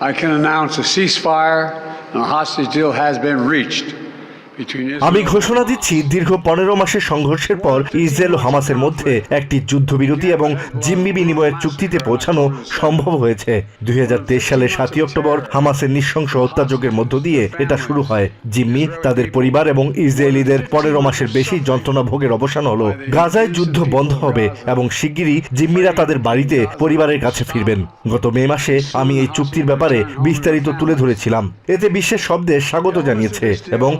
I can announce a ceasefire and a hostage deal has been reached আমি ঘোষণা দিচ্ছি দীর্ঘ পনেরো মাসের সংঘর্ষের পর ইসরায়েল ও হামাসের মধ্যে একটি যুদ্ধবিরতি এবং জিম্মি বিনিময়ের চুক্তিতে পৌঁছানো সম্ভব হয়েছে। দুই হাজার তেইশ সালের সাতই অক্টোবর হামাসের নৃশংস হত্যাযজ্ঞের মধ্য দিয়ে এটা শুরু হয়। জিম্মি তাদের পরিবার এবং ইসরায়েলিদের পনেরো মাসের বেশি যন্ত্রণা ভোগের অবসান হলো। গাজায় যুদ্ধ বন্ধ হবে এবং শিগগিরই জিম্মিরা তাদের বাড়িতে পরিবারের কাছে ফিরবেন। গত মে মাসে আমি এই চুক্তির ব্যাপারে বিস্তারিত তুলে ধরেছিলাম। এতে বিশ্বের সব দেশ স্বাগত জানিয়েছে এবং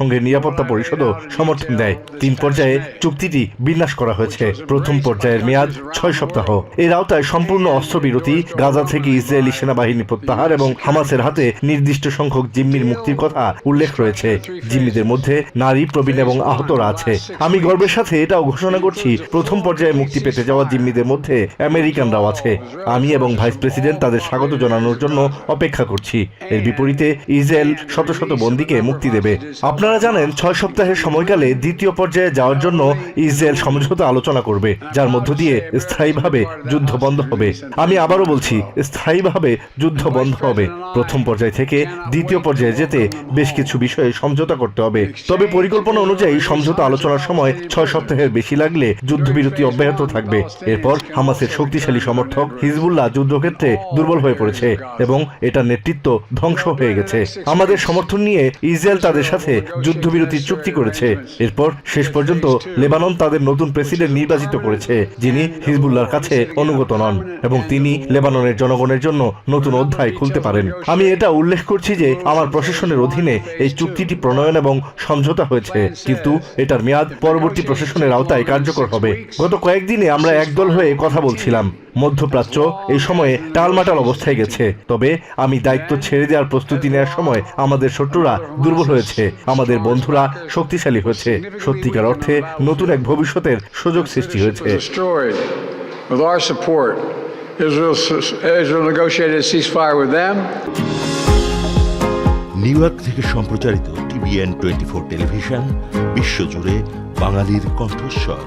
জাতিসংঘের নিরাপত্তা পরিষদও সমর্থন দেয়। তিন পর্যায়ে চুক্তিটি বিন্যাস করা হয়েছে। প্রথম পর্যায়ের মেয়াদ ছয় সপ্তাহ। এর আওতায় সম্পূর্ণ অস্ত্রবিরতি, গাজা থেকে ইসরায়েলি সেনাবাহিনী প্রত্যাহার এবং হামাসের হাতে নির্দিষ্ট সংখ্যক জিম্মির মুক্তির কথা উল্লেখ রয়েছে। জিম্মিদের মধ্যে নারী, প্রবীণ এবং আহতরা আছে। আমি গর্বের সাথে এটাও ঘোষণা করছি, প্রথম পর্যায়ে মুক্তি পেতে যাওয়া জিম্মিদের মধ্যে আমেরিকানরাও আছে। আমি এবং ভাইস প্রেসিডেন্ট তাদের স্বাগত জানানোর জন্য অপেক্ষা করছি। এর বিপরীতে ইসরায়েল শত শত বন্দীকে মুক্তি দেবে। আপনারা জানেন, ছয় সপ্তাহের সময়কালে দ্বিতীয় পর্যায়ে যাওয়ার জন্য ইসরায়েল সমঝোতা আলোচনা করবে, যার মধ্য দিয়ে স্থায়ীভাবে যুদ্ধ বন্ধ হবে। আমি আবারও বলছি, স্থায়ীভাবে যুদ্ধ বন্ধ হবে। প্রথম পর্যায় থেকে দ্বিতীয় পর্যায়ে যেতে বেশ কিছু বিষয়ে সমঝোতা করতে হবে। তবে পরিকল্পনা অনুযায়ী সমঝোতা আলোচনার সময় ছয় সপ্তাহের বেশি লাগলে যুদ্ধবিরতি অব্যাহত থাকবে। এরপর হামাসের শক্তিশালী সমর্থক হিজবুল্লাহ যুদ্ধক্ষেত্রে দুর্বল হয়ে পড়েছে এবং এটার নেতৃত্ব ধ্বংস হয়ে গেছে। আমাদের সমর্থন নিয়ে ইসরায়েল তাদের সাথে যুদ্ধবিরতির চুক্তি করেছে। এরপর শেষ পর্যন্ত লেবানন তাদের নতুন প্রেসিডেন্ট নির্বাচিত করেছে যিনি হিজবুল্লাহর কাছে অনুগত নন এবং তিনি লেবাননের জনগণের জন্য নতুন অধ্যায় খুলতে পারেন। আমি এটা উল্লেখ করছি যে আমার প্রশাসনের অধীনে এই চুক্তিটি প্রণয়ন এবং সমঝোতা হয়েছে। কিন্তু এটার মেয়াদ পরবর্তী প্রশাসনের আওতায় কার্যকর হবে। গত কয়েকদিনে আমরা একদল হয়ে কথা বলছিলাম। মধ্যপ্রাচ্য এই সময়ে টালমাটাল অবস্থায় গেছে। তবে আমি দায়িত্ব ছেড়ে দেওয়ার প্রস্তুতি নেওয়ার সময় আমাদের শত্রুরা দুর্বল হয়েছে আমাদের বন্ধুরা শক্তিশালী হয়েছে। সত্যিকার অর্থে নতুন এক ভবিষ্যতের সুযোগ সৃষ্টি হয়েছে. নিউ ইয়র্ক থেকে সম্প্রচারিত টিভিএন টোয়েন্টি ফোর টেলিভিশন বিশ্বজুড়ে বাঙালির কণ্ঠস্বর।